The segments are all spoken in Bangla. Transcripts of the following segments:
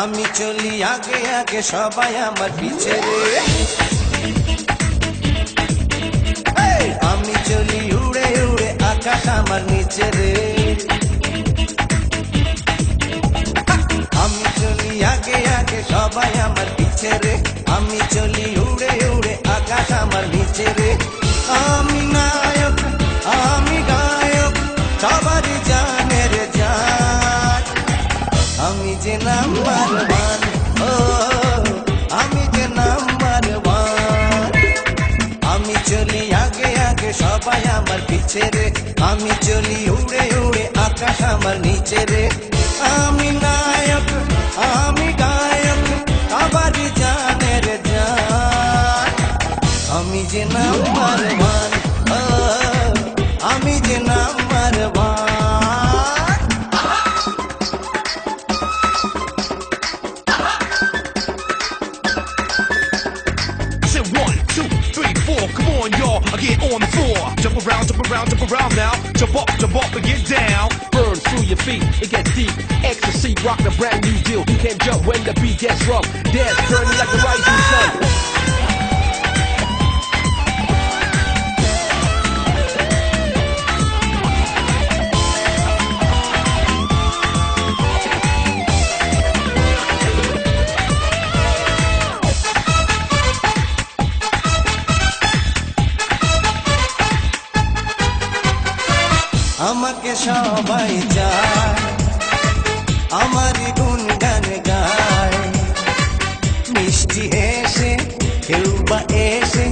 আগে আগে সবাই আমার পিছে রে। আমি চলি উড়ে উড়ে আকাশ আমার নিচে রে। আমি চলি আগে আগে সবাই আমার পিছে রে। আমার নিচে রে আমি নায়ক আমি গায়ক সবারই জানের জান আমি যে নাম্বার ওয়ান ও আমি যে number one I said one, two, three, four. Come on, y'all. I get on the floor. Jump around, jump around, jump around now. Jump up, jump up and get down. feet. It gets deep. Ecstasy, rock a brand new deal. You can't jump when the beat gets rough. Dance, burning like the rising sun. আমাকে সবাই চায় আমারই গুনগান গায়। মিষ্টি হেসে কেউ বা এসে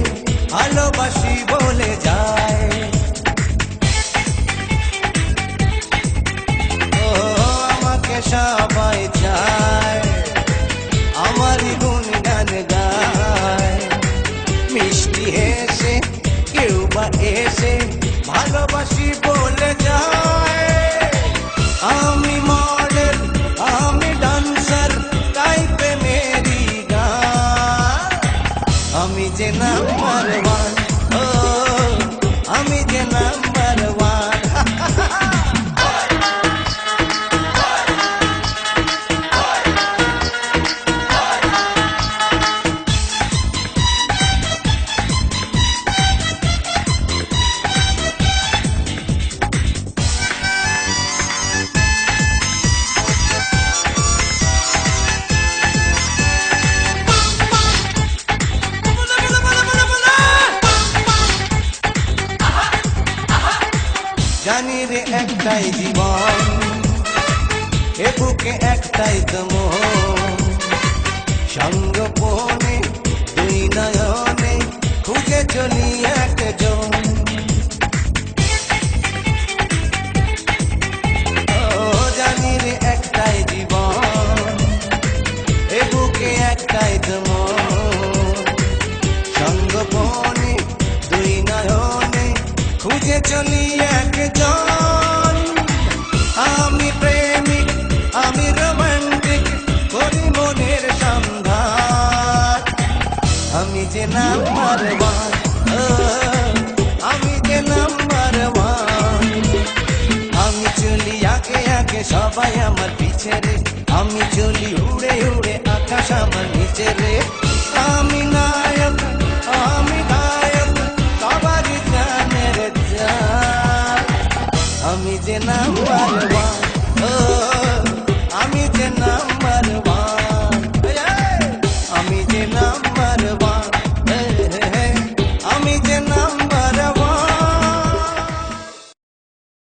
ভালোবাসি আমি যে নাম্বার ওয়ান ও আমি যে নাম্বার জানি রে একটাই জীবন এ বুকে একটাই তো সঙ্গপনে নাম্বার ওয়ান আমি যে নাম্বার ওয়ান আমি চলি আগে আগে সবাই আমার পিছে আমি চলি উড়ে উড়ে আকাশ আমার নিচে আমি নায়ক, আমি গায়ক, সবারই জানের জান আমি যে নাম্বার